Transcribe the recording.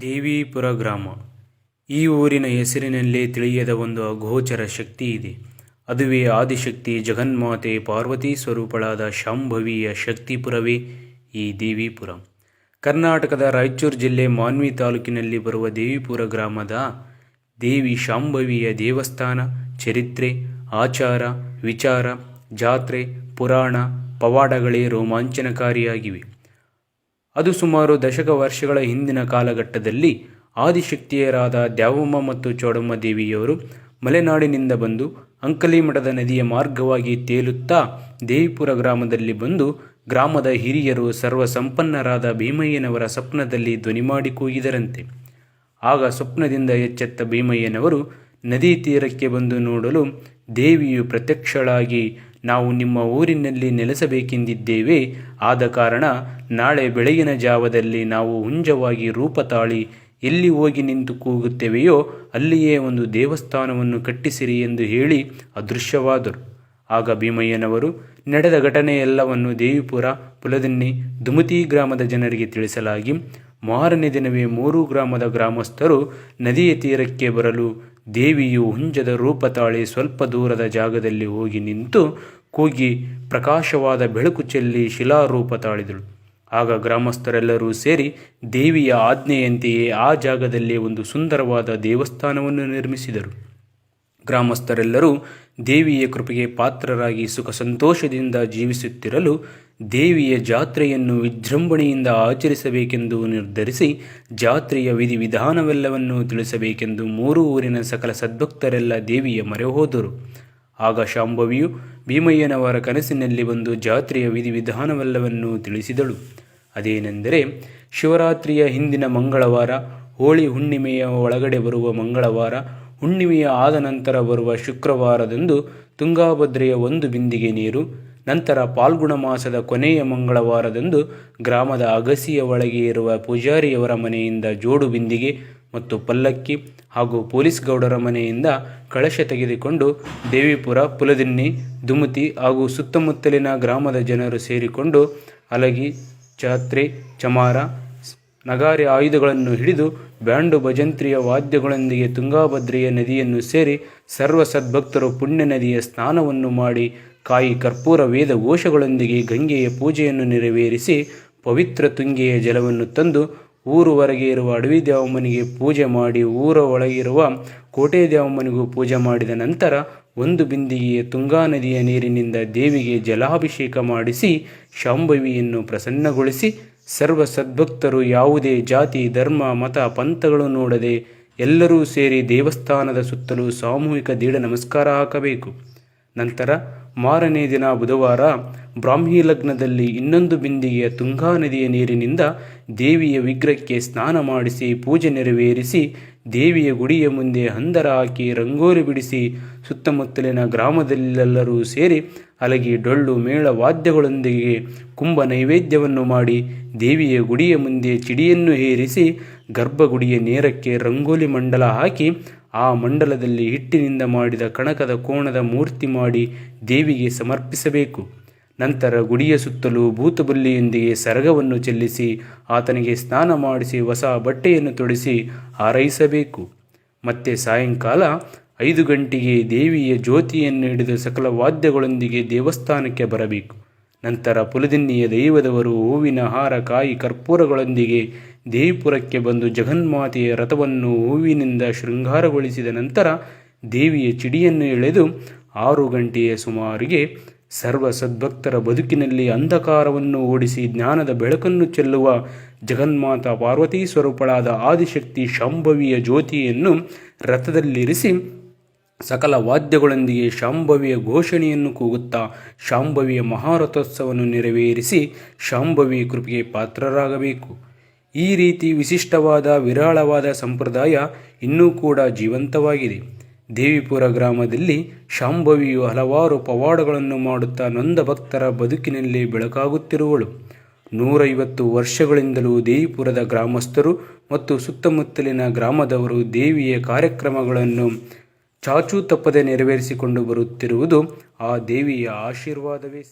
ದೇವೀಪುರ ಗ್ರಾಮ. ಈ ಊರಿನ ಹೆಸರಿನಲ್ಲೇ ತಿಳಿಯದ ಒಂದು ಅಗೋಚರ ಶಕ್ತಿ ಇದೆ. ಅದುವೇ ಆದಿಶಕ್ತಿ ಜಗನ್ಮಾತೆ ಪಾರ್ವತಿ ಸ್ವರೂಪಳಾದ ಶಾಂಭವಿಯ ಶಕ್ತಿಪುರವೇ ಈ ದೇವಿಪುರ. ಕರ್ನಾಟಕದ ರಾಯಚೂರು ಜಿಲ್ಲೆ ಮಾನ್ವಿ ತಾಲೂಕಿನಲ್ಲಿ ಬರುವ ದೇವಿಪುರ ಗ್ರಾಮದ ದೇವಿ ಶಾಂಭವಿಯ ದೇವಸ್ಥಾನ, ಚರಿತ್ರೆ, ಆಚಾರ, ವಿಚಾರ, ಜಾತ್ರೆ, ಪುರಾಣ, ಪವಾಡಗಳೇ ರೋಮಾಂಚನಕಾರಿಯಾಗಿವೆ. ಅದು ಸುಮಾರು ದಶಕ ವರ್ಷಗಳ ಹಿಂದಿನ ಕಾಲಘಟ್ಟದಲ್ಲಿ ಆದಿಶಕ್ತಿಯರಾದ ದ್ಯಾವಮ್ಮ ಮತ್ತು ಚೋಡಮ್ಮ ದೇವಿಯವರು ಮಲೆನಾಡಿನಿಂದ ಬಂದು ಅಂಕಲಿ ಮಠದ ನದಿಯ ಮಾರ್ಗವಾಗಿ ತೇಲುತ್ತಾ ದೇವಿಪುರ ಗ್ರಾಮದಲ್ಲಿ ಬಂದು ಗ್ರಾಮದ ಹಿರಿಯರು ಸರ್ವಸಂಪನ್ನರಾದ ಭೀಮಯ್ಯನವರ ಸ್ವಪ್ನದಲ್ಲಿ ಧ್ವನಿ ಮಾಡಿ ಕೂಗಿದರಂತೆ. ಆಗ ಸ್ವಪ್ನದಿಂದ ಎಚ್ಚೆತ್ತ ಭೀಮಯ್ಯನವರು ನದಿ ತೀರಕ್ಕೆ ಬಂದು ನೋಡಲು ದೇವಿಯು ಪ್ರತ್ಯಕ್ಷಳಾಗಿ ನಾವು ನಿಮ್ಮ ಊರಿನಲ್ಲಿ ನೆಲೆಸಬೇಕೆಂದಿದ್ದೇವೆ. ಆದ ಕಾರಣ ನಾಳೆ ಬೆಳಗಿನ ಜಾವದಲ್ಲಿ ನಾವು ಹುಂಜವಾಗಿ ರೂಪ ತಾಳಿ ಎಲ್ಲಿ ಹೋಗಿ ನಿಂತು ಕೂಗುತ್ತೇವೆಯೋ ಅಲ್ಲಿಯೇ ಒಂದು ದೇವಸ್ಥಾನವನ್ನು ಕಟ್ಟಿಸಿರಿ ಎಂದು ಹೇಳಿ ಅದೃಶ್ಯವಾದರು. ಆಗ ಭೀಮಯ್ಯನವರು, ನಡೆದ ಘಟನೆಯೆಲ್ಲವನ್ನು ದೇವಿಪುರ, ಪುಲದನ್ನಿ, ದುಮತಿ ಗ್ರಾಮದ ಜನರಿಗೆ ತಿಳಿಸಲಾಗಿ, ಮಾರನೇ ದಿನವೇ ಮೂರು ಗ್ರಾಮದ ಗ್ರಾಮಸ್ಥರು ನದಿಯ ತೀರಕ್ಕೆ ಬರಲು ದೇವಿಯು ಹುಂಜದ ರೂಪ ತಾಳಿ ಸ್ವಲ್ಪ ದೂರದ ಜಾಗದಲ್ಲಿ ಹೋಗಿ ನಿಂತು ಕೂಗಿ ಪ್ರಕಾಶವಾದ ಬೆಳಕು ಚೆಲ್ಲಿ ಶಿಲಾರೂಪ ತಾಳಿದಳು. ಆಗ ಗ್ರಾಮಸ್ಥರೆಲ್ಲರೂ ಸೇರಿ ದೇವಿಯ ಆಜ್ಞೆಯಂತೆಯೇ ಆ ಜಾಗದಲ್ಲಿ ಒಂದು ಸುಂದರವಾದ ದೇವಸ್ಥಾನವನ್ನು ನಿರ್ಮಿಸಿದರು. ಗ್ರಾಮಸ್ಥರೆಲ್ಲರೂ ದೇವಿಯ ಕೃಪೆಗೆ ಪಾತ್ರರಾಗಿ ಸುಖ ಸಂತೋಷದಿಂದ ಜೀವಿಸುತ್ತಿರಲು ದೇವಿಯ ಜಾತ್ರೆಯನ್ನು ವಿಜೃಂಭಣೆಯಿಂದ ಆಚರಿಸಬೇಕೆಂದು ನಿರ್ಧರಿಸಿ ಜಾತ್ರೆಯ ವಿಧಿವಿಧಾನವೆಲ್ಲವನ್ನೂ ತಿಳಿಸಬೇಕೆಂದು ಮೂರು ಊರಿನ ಸಕಲ ಸದ್ಭಕ್ತರೆಲ್ಲ ದೇವಿಯ ಮೊರೆ ಹೋದರು. ಆಗ ಶಾಂಭವಿಯು ಭೀಮಯ್ಯನವರ ಕನಸಿನಲ್ಲಿ ಬಂದು ಜಾತ್ರೆಯ ವಿಧಿವಿಧಾನವೆಲ್ಲವನ್ನೂ ತಿಳಿಸಿದಳು. ಅದೇನೆಂದರೆ, ಶಿವರಾತ್ರಿಯ ಹಿಂದಿನ ಮಂಗಳವಾರ, ಹೋಳಿ ಹುಣ್ಣಿಮೆಯ ಒಳಗಡೆ ಬರುವ ಮಂಗಳವಾರ ಹುಣ್ಣಿಮೆಯ ಆದ ನಂತರ ಬರುವ ಶುಕ್ರವಾರದಂದು ತುಂಗಾಭದ್ರೆಯ ಒಂದು ಬಿಂದಿಗೆ ನೀರು, ನಂತರ ಪಾಲ್ಗುಣ ಮಾಸದ ಕೊನೆಯ ಮಂಗಳವಾರದಂದು ಗ್ರಾಮದ ಅಗಸಿಯ ಒಳಗೆ ಇರುವ ಪೂಜಾರಿಯವರ ಮನೆಯಿಂದ ಜೋಡು ಬಿಂದಿಗೆ ಮತ್ತು ಪಲ್ಲಕ್ಕಿ ಹಾಗೂ ಪೊಲೀಸ್ ಗೌಡರ ಮನೆಯಿಂದ ಕಳಶ ತೆಗೆದುಕೊಂಡು ದೇವಿಪುರ, ಪುಲದಿನ್ನಿ, ದುಮತಿ ಹಾಗೂ ಸುತ್ತಮುತ್ತಲಿನ ಗ್ರಾಮದ ಜನರು ಸೇರಿಕೊಂಡು ಅಲಗಿ ಚಾತ್ರೆ ಚಮಾರ ನಗಾರಿ ಆಯುಧಗಳನ್ನು ಹಿಡಿದು ಬ್ಯಾಂಡು ಭಜಂತ್ರಿಯ ವಾದ್ಯಗಳೊಂದಿಗೆ ತುಂಗಾಭದ್ರೆಯ ನದಿಯನ್ನು ಸೇರಿ ಸರ್ವ ಸದ್ಭಕ್ತರು ಪುಣ್ಯ ನದಿಯ ಸ್ನಾನವನ್ನು ಮಾಡಿ ಕಾಯಿ ಕರ್ಪೂರ ವೇದ ಘೋಷಗಳೊಂದಿಗೆ ಗಂಗೆಯ ಪೂಜೆಯನ್ನು ನೆರವೇರಿಸಿ ಪವಿತ್ರ ತುಂಗೆಯ ಜಲವನ್ನು ತಂದು ಊರುವರೆಗೆ ಇರುವ ಅಡವಿ ದೇವಮ್ಮನಿಗೆ ಪೂಜೆ ಮಾಡಿ ಊರ ಒಳಗಿರುವ ಕೋಟೆ ದೇವಮ್ಮನಿಗೂ ಪೂಜೆ ಮಾಡಿದ ನಂತರ ಒಂದು ಬಿಂದಿಗೆಯ ತುಂಗಾ ನದಿಯ ನೀರಿನಿಂದ ದೇವಿಗೆ ಜಲಾಭಿಷೇಕ ಮಾಡಿಸಿ ಶಾಂಭವಿಯನ್ನು ಪ್ರಸನ್ನಗೊಳಿಸಿ ಸರ್ವ ಸದ್ಭಕ್ತರು ಯಾವುದೇ ಜಾತಿ, ಧರ್ಮ, ಮತ, ಪಂಥಗಳು ನೋಡದೆ ಎಲ್ಲರೂ ಸೇರಿ ದೇವಸ್ಥಾನದ ಸುತ್ತಲೂ ಸಾಮೂಹಿಕ ದೀಢ ನಮಸ್ಕಾರ ಹಾಕಬೇಕು. ನಂತರ ಮಾರನೇ ದಿನ ಬುಧವಾರ ಬ್ರಾಹ್ಮಿ ಲಗ್ನದಲ್ಲಿ ಇನ್ನೊಂದು ಬಿಂದಿಗೆಯ ತುಂಗಾ ನದಿಯ ನೀರಿನಿಂದ ದೇವಿಯ ವಿಗ್ರಹಕ್ಕೆ ಸ್ನಾನ ಮಾಡಿಸಿ ಪೂಜೆ ನೆರವೇರಿಸಿ ದೇವಿಯ ಗುಡಿಯ ಮುಂದೆ ಹಂದರ ಹಾಕಿ ರಂಗೋಲಿ ಬಿಡಿಸಿ ಸುತ್ತಮುತ್ತಲಿನ ಗ್ರಾಮದಲ್ಲೆಲ್ಲರೂ ಸೇರಿ ಅಲಗಿ ಡೊಳ್ಳು ಮೇಳ ವಾದ್ಯಗಳೊಂದಿಗೆ ಕುಂಭ ನೈವೇದ್ಯವನ್ನು ಮಾಡಿ ದೇವಿಯ ಗುಡಿಯ ಮುಂದೆ ಚಿಡಿಯನ್ನು ಹೇರಿಸಿ ಗರ್ಭಗುಡಿಯ ನೇರಕ್ಕೆ ರಂಗೋಲಿ ಮಂಡಲ ಹಾಕಿ ಆ ಮಂಡಲದಲ್ಲಿ ಹಿಟ್ಟಿನಿಂದ ಮಾಡಿದ ಕಣಕದ ಕೋಣದ ಮೂರ್ತಿ ಮಾಡಿ ದೇವಿಗೆ ಸಮರ್ಪಿಸಬೇಕು. ನಂತರ ಗುಡಿಯ ಸುತ್ತಲೂ ಭೂತಬಲ್ಲಿಯೊಂದಿಗೆ ಸರಗವನ್ನು ಚೆಲ್ಲಿಸಿ ಆತನಿಗೆ ಸ್ನಾನ ಮಾಡಿಸಿ ಹೊಸ ಬಟ್ಟೆಯನ್ನು ತೊಡಿಸಿ ಹಾರೈಸಬೇಕು. ಮತ್ತೆ ಸಾಯಂಕಾಲ ಐದು ಗಂಟೆಗೆ ದೇವಿಯ ಜ್ಯೋತಿಯನ್ನು ಹಿಡಿದು ಸಕಲ ವಾದ್ಯಗಳೊಂದಿಗೆ ದೇವಸ್ಥಾನಕ್ಕೆ ಬರಬೇಕು. ನಂತರ ಪುಲದಿನ್ನಿಯ ದೈವದವರು ಹೂವಿನ ಹಾರ ಕಾಯಿ ಕರ್ಪೂರಗಳೊಂದಿಗೆ ದೇವಿಪುರಕ್ಕೆ ಬಂದು ಜಗನ್ಮಾತೆಯ ರಥವನ್ನು ಹೂವಿನಿಂದ ಶೃಂಗಾರಗೊಳಿಸಿದ ನಂತರ ದೇವಿಯ ಚಿಡಿಯನ್ನು ಎಳೆದು ಆರು ಗಂಟೆಯ ಸುಮಾರಿಗೆ ಸರ್ವ ಸದ್ಭಕ್ತರ ಬದುಕಿನಲ್ಲಿ ಅಂಧಕಾರವನ್ನು ಓಡಿಸಿ ಜ್ಞಾನದ ಬೆಳಕನ್ನು ಚೆಲ್ಲುವ ಜಗನ್ಮಾತ ಪಾರ್ವತೀ ಸ್ವರೂಪಳಾದ ಆದಿಶಕ್ತಿ ಶಾಂಭವಿಯ ಜ್ಯೋತಿಯನ್ನು ರಥದಲ್ಲಿರಿಸಿ ಸಕಲ ವಾದ್ಯಗಳೊಂದಿಗೆ ಶಾಂಭವಿಯ ಘೋಷಣೆಯನ್ನು ಕೂಗುತ್ತಾ ಶಾಂಭವಿಯ ಮಹಾರಥೋತ್ಸವವನ್ನು ನೆರವೇರಿಸಿ ಶಾಂಭವಿ ಕೃಪೆಗೆ ಪಾತ್ರರಾಗಬೇಕು. ಈ ರೀತಿ ವಿಶಿಷ್ಟವಾದ ವಿರಾಳವಾದ ಸಂಪ್ರದಾಯ ಇನ್ನೂ ಕೂಡ ಜೀವಂತವಾಗಿದೆ. ದೇವಿಪುರ ಗ್ರಾಮದಲ್ಲಿ ಶಾಂಭವಿಯು ಹಲವಾರು ಪವಾಡಗಳನ್ನು ಮಾಡುತ್ತಾ ನೊಂದ ಭಕ್ತರ ಬದುಕಿನಲ್ಲಿ ಬೆಳಕಾಗುತ್ತಿರುವಳು. ನೂರೈವತ್ತು ವರ್ಷಗಳಿಂದಲೂ ದೇವಿಪುರದ ಗ್ರಾಮಸ್ಥರು ಮತ್ತು ಸುತ್ತಮುತ್ತಲಿನ ಗ್ರಾಮದವರು ದೇವಿಯ ಕಾರ್ಯಕ್ರಮಗಳನ್ನು ಚಾಚೂ ತಪ್ಪದೆ ನೆರವೇರಿಸಿಕೊಂಡು ಬರುತ್ತಿರುವುದು ಆ ದೇವಿಯ ಆಶೀರ್ವಾದವೇ.